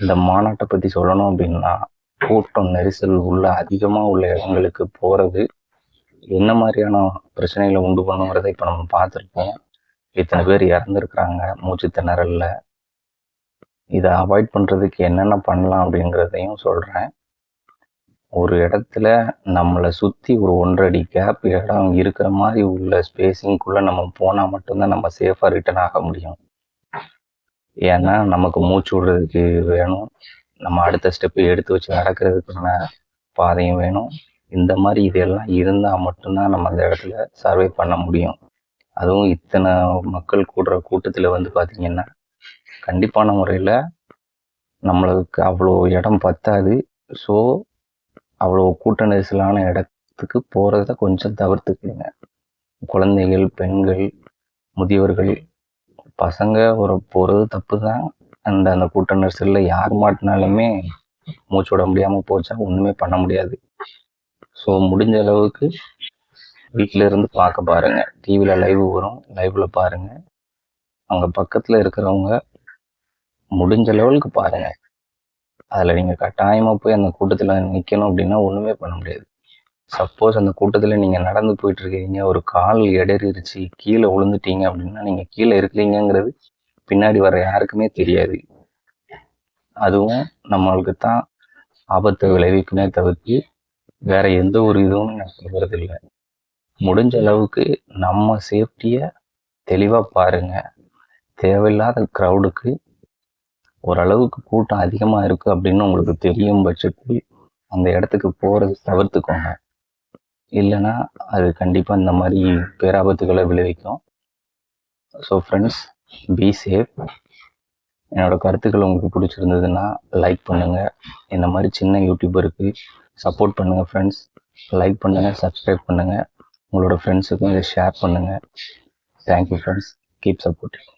இந்த மாநாட்டை பற்றி சொல்லணும் அப்படின்னா கூட்டம் நெரிசல் உள்ள அதிகமாக உள்ள இடங்களுக்கு போகிறது என்ன மாதிரியான பிரச்சனைகளை உண்டு பண்ணுங்கிறத இப்போ நம்ம பார்த்துருப்போம். இத்தனை பேர் இறந்துருக்குறாங்க மூச்சு திணறலில். இதை அவாய்ட் பண்ணுறதுக்கு என்னென்ன பண்ணலாம் அப்படிங்கிறதையும் சொல்கிறேன் ஒரு இடத்துல நம்மளை சுற்றி ஒரு ஒன்றடி கேப் இடம் இருக்கிற மாதிரி உள்ள ஸ்பேஸிங்குள்ளே நம்ம போனால் மட்டும்தான் நம்ம சேஃபாக ரிட்டர்ன் ஆக முடியும். ஏன்னா நமக்கு மூச்சு விடுறதுக்கு வேணும். நம்ம அடுத்த ஸ்டெப்பு எடுத்து வச்சு நடக்கிறதுக்கான பாதையும் வேணும். இந்த மாதிரி இதெல்லாம் இருந்தால் மட்டும்தான் நம்ம அந்த இடத்துல சர்வே பண்ண முடியும். அதுவும் இத்தனை மக்கள் கூடுற கூட்டத்தில் வந்து பார்த்திங்கன்னா கண்டிப்பான முறையில் நம்மளுக்கு அவ்வளோ இடம் பத்தாது. ஸோ அவ்வளோ கூட்ட நெரிசலான இடத்துக்கு போகிறத கொஞ்சம் தவிர்த்துக்கிடுங்க குழந்தைகள் பெண்கள் முதியவர்கள் பசங்க ஒரு போகிறது தப்பு தான் அந்த அந்த கூட்ட நெரிசலில் யார் மாட்டினாலுமே மூச்சு விட முடியாமல் போச்சா ஒன்றுமே பண்ண முடியாது. ஸோ முடிஞ்ச அளவுக்கு வீட்டில இருந்து பார்க்க பாருங்க. டிவியில் லைவ் வரும். லைவ்ல பாருங்க. அங்கே பக்கத்தில் இருக்கிறவங்க முடிஞ்ச லெவலுக்கு பாருங்க. அதில் நீங்கள் கட்டாயமாக போய் அந்த கூட்டத்தில் நிற்கணும் அப்படின்னா ஒன்றுமே பண்ண முடியாது. சப்போஸ் அந்த கூட்டத்தில் நீங்கள் நடந்து போயிட்டு இருக்கீங்க ஒரு கால் இடறிடுச்சு கீழே விழுந்துட்டீங்க அப்படின்னா நீங்கள் கீழே இருக்கிறீங்கங்கிறது பின்னாடி வர யாருக்குமே தெரியாது. அதுவும் நம்மளுக்கு தான் ஆபத்தை விளைவிக்குமே தவிர்த்து வேற எந்த ஒரு இதுவும் நான் சொல்கிறது இல்லை முடிஞ்ச அளவுக்கு நம்ம சேஃப்டியை தெளிவாக பாருங்க. தேவையில்லாத க்ரௌடுக்கு ஓரளவுக்கு கூட்டம் அதிகமாக இருக்குது அப்படின்னு உங்களுக்கு தெரியும் பட்சத்தில் அந்த இடத்துக்கு போகிறது தவிர்த்துக்கோங்க. இல்லைன்னா அது கண்டிப்பாக இந்த மாதிரி பேராபத்துகளை விளைவிக்கும். ஸோ ஃப்ரெண்ட்ஸ் பி சேஃப் என்னோட கருத்துக்கள் உங்களுக்கு பிடிச்சிருந்ததுன்னா லைக் பண்ணுங்கள் இந்த மாதிரி சின்ன யூடியூபருக்கு சப்போர்ட் பண்ணுங்கள் ஃப்ரெண்ட்ஸ் லைக் பண்ணுங்கள் சப்ஸ்கிரைப் பண்ணுங்கள் உங்களோட ஃப்ரெண்ட்ஸுக்கும் இதை ஷேர் பண்ணுங்கள் தேங்க்யூ ஃப்ரெண்ட்ஸ் கீப் சப்போர்ட்டிங்